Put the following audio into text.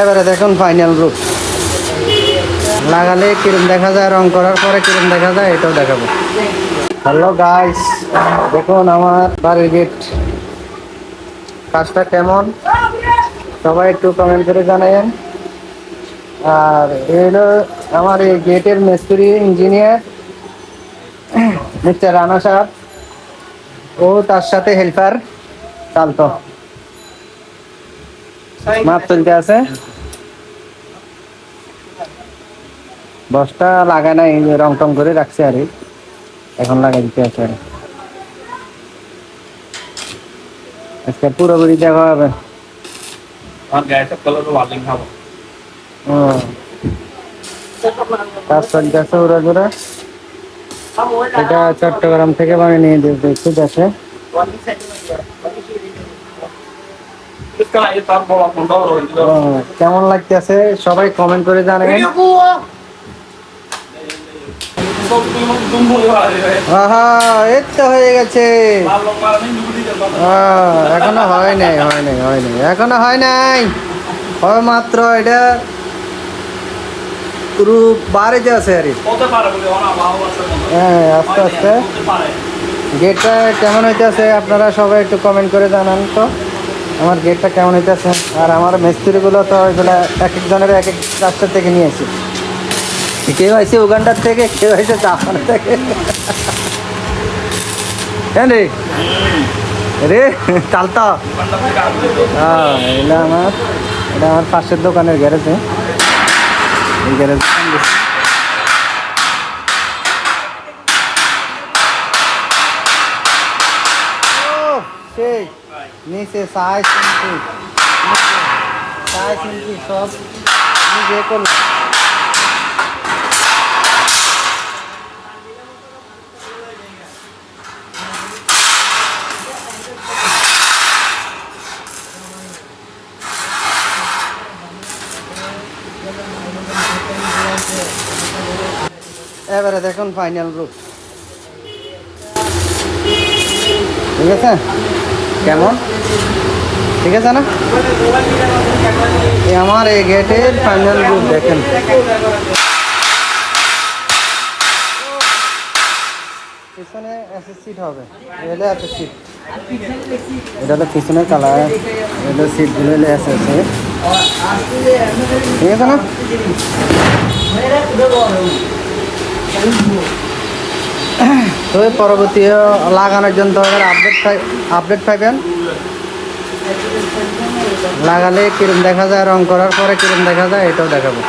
এবারে দেখুন ফাইনাল রূপ লাগালে কিরম দেখা যায়, রং করার পরে কিরম দেখা যায়, এটাও দেখাবো। হ্যালো গাইস দেখুন আমার বাড়ির গেট কাজটা কেমন? সবাই একটু কমেন্ট করে জানাবেন আর এলো আমার এই গেটের মিস্ত্রি ইঞ্জিনিয়ার মিস্টার রানা সাহেব। ও তার সাথে হেল্পার চালতো মাপ চলতে আছে? বস্তা লাগায় নাই রং টং করে রাখছে আর এখন লাগাই দিতে আছে আর। আজকে পুরোপুরি দেখা হবে। কাজ চলতে আছে ওরা এটা চট্টগ্রাম থেকে বানিয়ে নিয়ে ঠিক আছে এই তার বড় ফোনটা রইল ও, কেমন লাগতেছে? সবাই কমেন্ট করে জানাবেন। তো হয়ে গেছে। এখনও হয় নাই হয় নাই হয় নাই এখনও হয় নাই। হয় মাত্র এটা পুরো বারে যে আছে আর হয়। আস্তে আস্তে। গেটটা কেমন হইতেছে? আপনারা সবাই একটু কমেন্ট করে জানান তো। আমার গেটটা কেমন হইতেছে? আর আমার মিস্ত্রিগুলো তো এগুলো এক একজনের এক এক রাস্তা থেকে নিয়ে আসি। কেউ আইসে উগান্ডার থেকে, কেউ আইসে জাপান থেকে। হ্যাঁ রে? রে, চালতা। হ্যাঁ এটা আমার এটা আমার পাশের দোকানের গ্যারেজে এই গ্যারেজ সেই। নিচে সাই সিমটি সাই সিমটি সব নিজে করলাম এবারে দেখুন ফাইনাল রূপ ঠিক আছে কেমন? ঠিক আছে না? আমার এই গেটের ফাইনাল রূপ দেখেন। পিছনে সিট হবে। সিট এটা এটা ঠিক আছে না? তো এর পরবর্তী লাগানোর জন্য তোমাদের আপডেট আপডেট পাইবেন। লাগালে কিরম দেখা যায়, রং করার পরে কিরম দেখা যায়, এটাও দেখাবো।